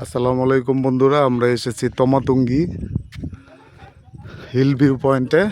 আসসালামু আলাইকুম বন্ধুরা, আমরা এসেছি তমাতুঙ্গি হিল ভিউ পয়েন্টে।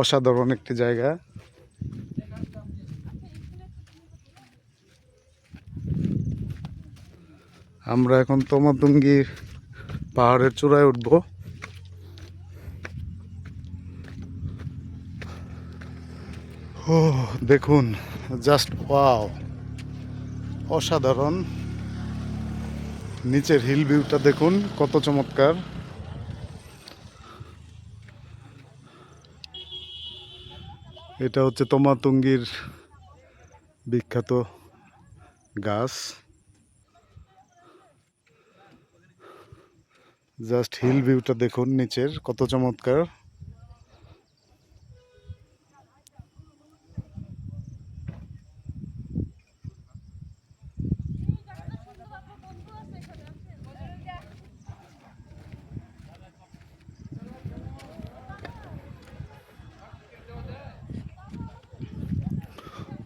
অসাধারণ একটি জায়গা। আমরা এখন তমাতুঙ্গি পাহাড়ের চূড়ায় উঠব। দেখুন জাস্ট ওয়াও অসাধারণ। নিচের হিল ভিউটা দেখুন, কত চমৎকার। এটা হচ্ছে তমাতুঙ্গির বিখ্যাত গাছ। জাস্ট হিল ভিউটা দেখুন নিচের, কত চমৎকার।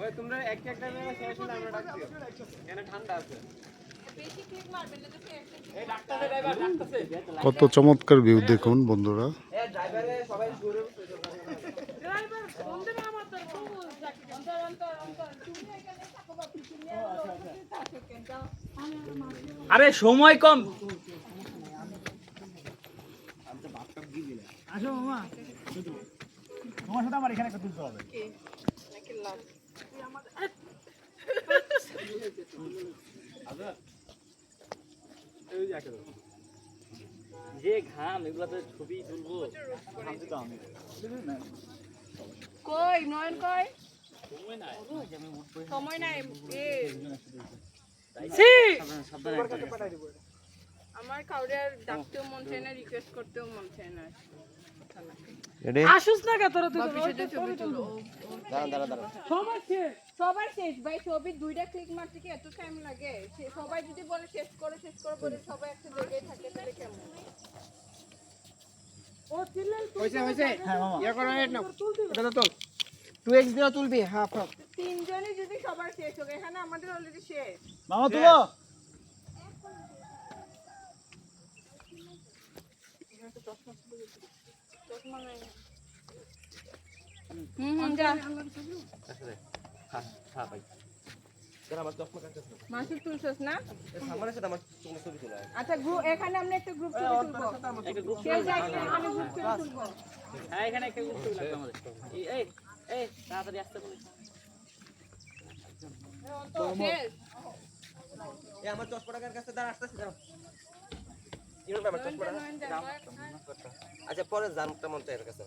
ওই তোমরা এক একটা শেষ হলে আমরা ডাক দিও। এখানে ঠান্ডা আছে। বেশি ক্লিক মারবেন না তো শেষ এই ডাক্তারদের ড্রাইভার ডাকতেছে কত চমৎকার ভিউ দেখুন বন্ধুরা আর কেন সময় কম। আসো মামা। তোমার সাথে আমার এখানে একটা তুলতে হবে। যে ঘাম এগুলাতে ছবি তুলবো। কই নয়ন কই? সময় নাই। আমার কাউরে আর ডাকতেও মন চায় না রিকোয়েস্ট করতেও মন চায় না। আসুস না কে তোরা তুই বাপির সাথে ছবি সবার শেষ। সবার শেষ। ভাই ছবি দুইটা ক্লিক মারতে কি এত টাইম লাগে? সবাই যদি বলে শেষ করো শেষ করো বলে সবাই একটা জায়গায় থাকে তাহলে কেমন? হ্যাঁ ইয়া তুলবি তিনজনই যদি সবার শেষ হোক এখানে আমাদের অলরেডি শেষ। মামা তুলো যা মাসুদ তুলছস না আচ্ছা এখানে আমরা একটা গ্রুপ তুলবো। হ্যাঁ এখানে একটা গ্রুপ ছবি আমাদের। এই এই এই তাড়াতাড়ি আসতে বলিস এ আমার চশমাটার কাছে দাঁড়া আসতেছি দাঁড়াও। নয়ন যা, নয়ন যা। আচ্ছা পরে জানতে মন চাই এর কাছে।